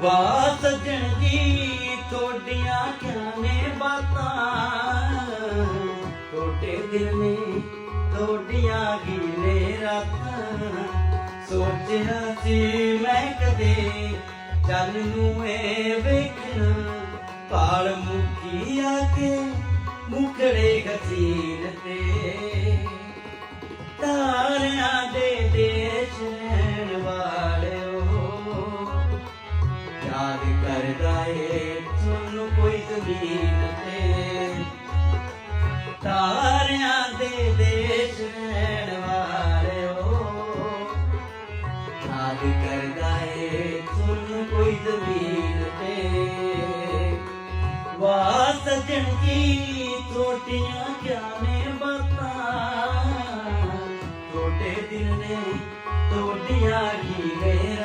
ਵਾ ਸੱਜਣ ਜੀ ਤੁਹਾਡੀਆਂ ਕਿਆ ਨੇ ਬਾਤਾਂ। ਟੋਟੇ ਦਿਲ ਨੇ ਤੁਹਾਡੀਆਂ ਗੀਲੇ ਰਾਤਾਂ। ਸੋਚਿਆ ਸੀ ਮੈਂ ਕਦੇ ਚੱਲ ਨੂੰ ਏ ਵੇਖਣਾ। ਪਾਲ ਮੁਕੀ ਆ ਕੇ ਮੁਖੜੇ ਗਸੀਨ ਤੇ। ਤਾਰਿਆਂ ਦੇ ਦੇਸ਼ ਕਰਦਾ ਏ ਤੁਹਾਨੂੰ ਕੋਈ ਜ਼ਮੀਨ ਤੇ। ਤਾਰਿਆਂ ਦੇ ਦੇਸ਼ ਰਹਿਣ ਵਾਲਿਓ ਯਾਦ ਕਰਦਾ ਏ ਤੁਹਾਨੂੰ ਕੋਈ ਜ਼ਮੀਨ ਤੇ। ਵਾ ਸੱਜਣ ਜੀ ਛੋਟੀਆਂ ਕਿਆ ਨੇ ਬਾਤਾਂ, ਛੋਟੇ ਦਿਨ ਨੇ ਟੋਟੀਆਂ ਕੀ ਗਏ